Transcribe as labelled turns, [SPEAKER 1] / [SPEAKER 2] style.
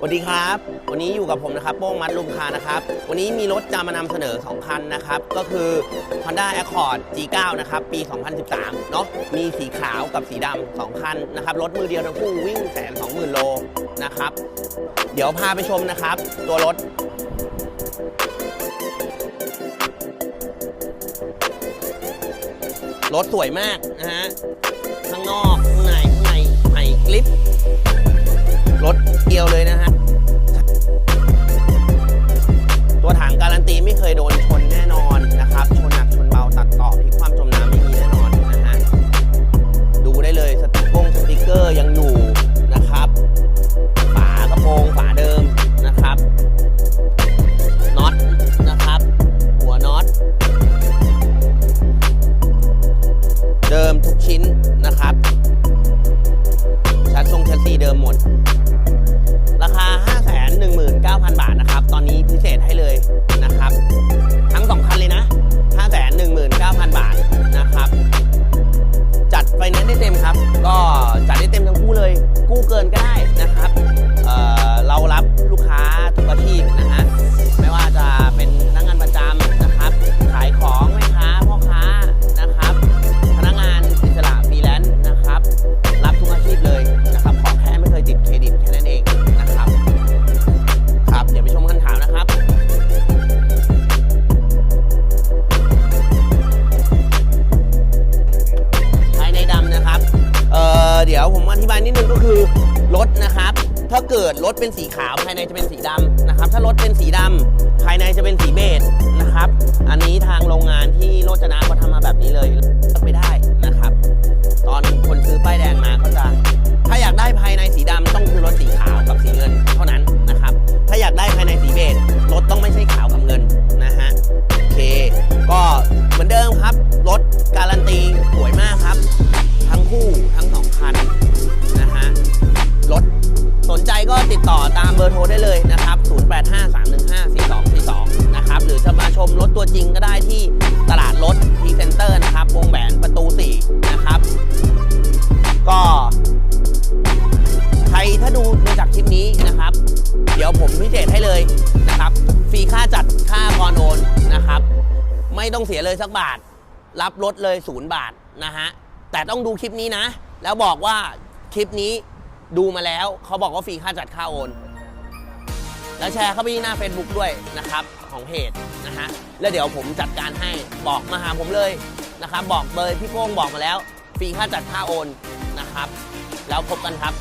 [SPEAKER 1] สวัสดีครับ วันนี้อยู่กับผมนะครับโป้งมัดลุมคานะครับ วันนี้มีรถจะมานำเสนอ 2 คันนะครับ ก็คือ Honda Accord G9 นะครับ ปี 2013 เนาะมีสีขาวกับสีดำสองคันนะครับ รถมือเดียวทั้งคู่วิ่งแสนสองหมื่นโลนะครับ เดี๋ยวพาไปชมนะครับ ตัวรถรถสวยมากนะฮะ ข้างนอก ข้างใน ข้างในใหม่กลิป เคยโดนชนแน่นอน รถนะครับ ถ้าเกิดรถเป็นสีขาวภายในจะเป็นสีดำนะครับ ถ้ารถเป็นสีดำภายในจะเป็นสีเบจนะครับ อันนี้ทางโรงงานที่โรจนะเขาทำมาแบบนี้เลยเลือกไปได้ ต่อตามเบอร์โทรได้เลยนะครับ 0853154242 นะครับ หรือจะมาชมรถตัวจริงก็ได้ที่ตลาดรถพีเซนเตอร์นะครับ วงแหวนประตู 4 นะครับ ก็ใครถ้าดูดูจากคลิปนี้นะครับ เดี๋ยวผมพิเศษให้เลยนะครับ ฟรีค่าจัดค่าพรโอนนะครับ ไม่ต้องเสียเลยสักบาท รับรถเลยศูนย์บาทนะฮะ แต่ต้องดูคลิปนี้นะ แล้วบอกว่าคลิปนี้ ดูมาแล้วเขาบอกว่าฟรีค่าจัดค่าโอน แล้วแชร์เข้าไปที่หน้า Facebook ด้วยนะครับ ของเพจนะฮะแล้วเดี๋ยวผมจัดการให้บอกมาหาผมเลยนะครับ บอกเบอร์พี่โป้งบอกมาแล้วฟรีค่าจัดค่าโอนนะครับ แล้วพบกันครับ